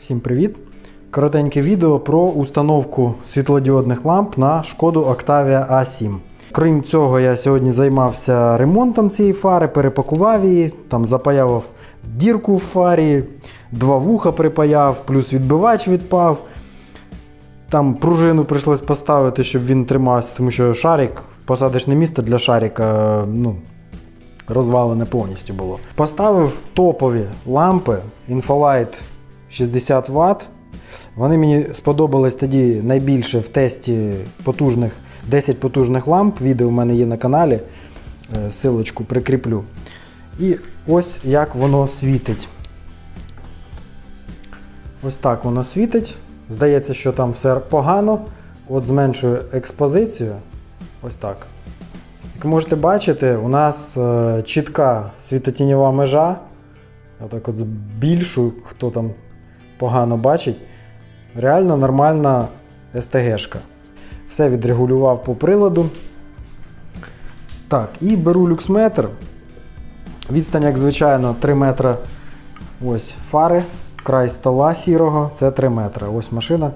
Всім привіт! Коротеньке відео про установку світлодіодних ламп на шкоду Octavia A7. Крім цього, я сьогодні займався ремонтом цієї фари, перепакував її, там запаяв дірку в фарі, два вуха припаяв, плюс відбивач відпав. Там пружину прийшлось поставити, щоб він тримався, тому що шарик, посадочне місце для шарика ну, розвалене повністю було. Поставив топові лампи Infolight 60 Вт. Вони мені сподобались тоді найбільше в тесті потужних 10 потужних ламп. Відео в мене є на каналі. Е, Силочку прикріплю. І ось як воно світить. Ось так воно світить. Здається, що там все погано. От зменшую експозицію. Ось так. Як можете бачити, у нас е, чітка світотіньова межа. Я так от збільшую, хто там погано бачить. Реально нормальна СТГшка. Все відрегулював по приладу. Так, і беру люксметр. Відстань, як звичайно, 3 метри. Ось фари, край стола сірого, це 3 метри. Ось машина.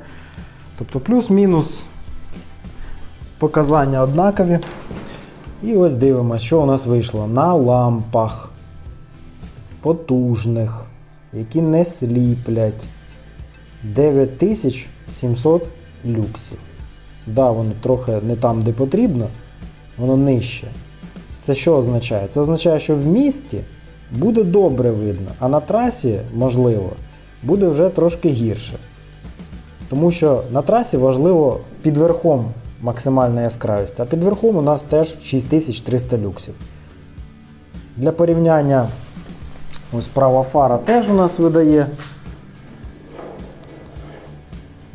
Тобто плюс-мінус показання однакові. І ось дивимося, що у нас вийшло на лампах потужних, які не сліплять. 9700 люксів. Да, воно трохи не там, де потрібно, воно нижче. Це що означає? Це означає, що в місті буде добре видно, а на трасі, можливо, буде вже трошки гірше. Тому що на трасі важливо під верхом максимальна яскравість, а під верхом у нас теж 6300 люксів. Для порівняння, ось права фара теж у нас видає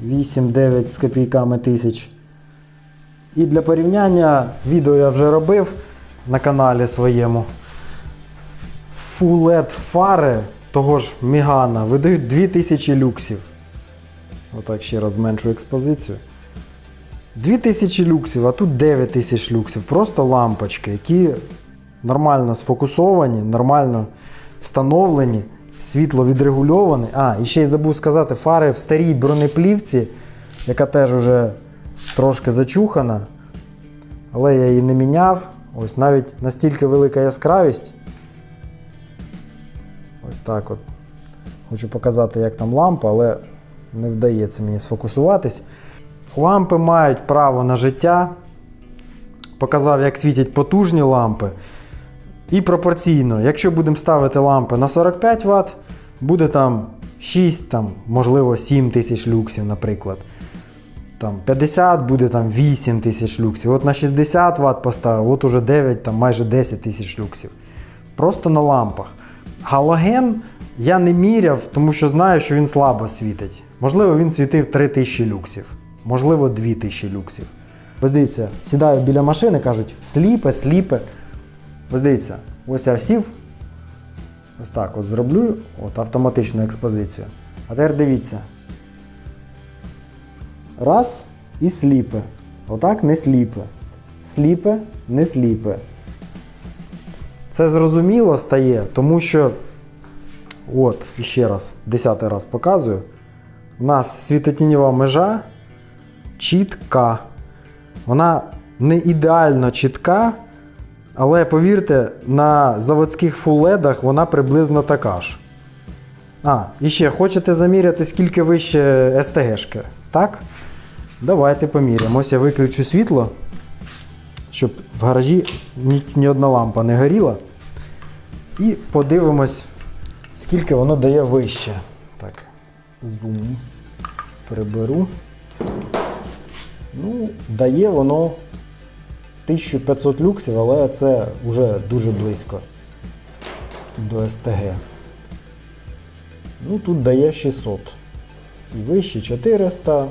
8-9 з копійками тисяч. І для порівняння відео я вже робив на каналі своєму. Full LED фари того ж Мігана видають 2000 люксів. Отак ще раз зменшу експозицію. 2000 люксів, а тут 9000 люксів. Просто лампочки, які нормально сфокусовані, нормально встановлені, світло відрегульоване. А, і ще й забув сказати, фари в старій бронеплівці, яка теж уже трошки зачухана. Але я її не міняв. Ось навіть настільки велика яскравість. Ось так от. Хочу показати, як там лампа, але не вдається мені сфокусуватись. Лампи мають право на життя. Показав, як світять потужні лампи. І пропорційно, якщо будемо ставити лампи на 45 Вт, буде там 6, там, можливо, 7 тисяч люксів, наприклад. Там 50 буде там 8 тисяч люксів. От на 60 Вт поставив, от уже 9, там майже 10 тисяч люксів. Просто на лампах. Галоген я не міряв, тому що знаю, що він слабо світить. Можливо, він світив 3000 люксів, можливо, 2000 люксів. Ось дивіться, сідаю біля машини, кажуть, сліпе, сліпе. Ось дивіться, ось я сів. Ось так от зроблю от автоматичну експозицію. А тепер дивіться. Раз і сліпе. Отак не сліпе. Сліпе, не сліпе. Це зрозуміло стає, тому що, от, іще раз, десятий раз показую. У нас світотіньова межа чітка. Вона не ідеально чітка, але повірте, на заводських фулледах вона приблизно така ж. А, і ще хочете заміряти, скільки вище СТГшки? Так? Давайте поміряємо. Ось я виключу світло, щоб в гаражі ні, ні одна лампа не горіла. І подивимось, скільки воно дає вище. Так, зум приберу. Ну, дає воно 1500 люксів, але це вже дуже близько до СТГ. Ну, тут дає 600. І вище 400.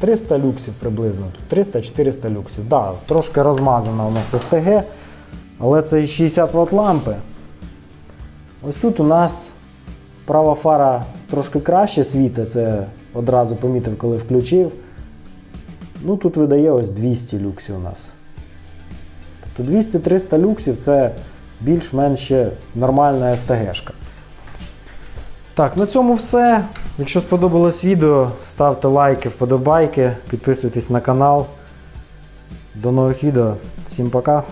300 люксів приблизно. Тут 300-400 люксів. Да, трошки розмазана у нас СТГ, але це і 60 Вт лампи. Ось тут у нас права фара трошки краще світить, це одразу помітив, коли включив. Ну, тут видає ось 200 люксів у нас. Тобто 200-300 люксів це більш-менш нормальна СТГшка. Так, на цьому все. Якщо сподобалось відео, ставте лайки, вподобайки, підписуйтесь на канал. До нових відео. Всім пока!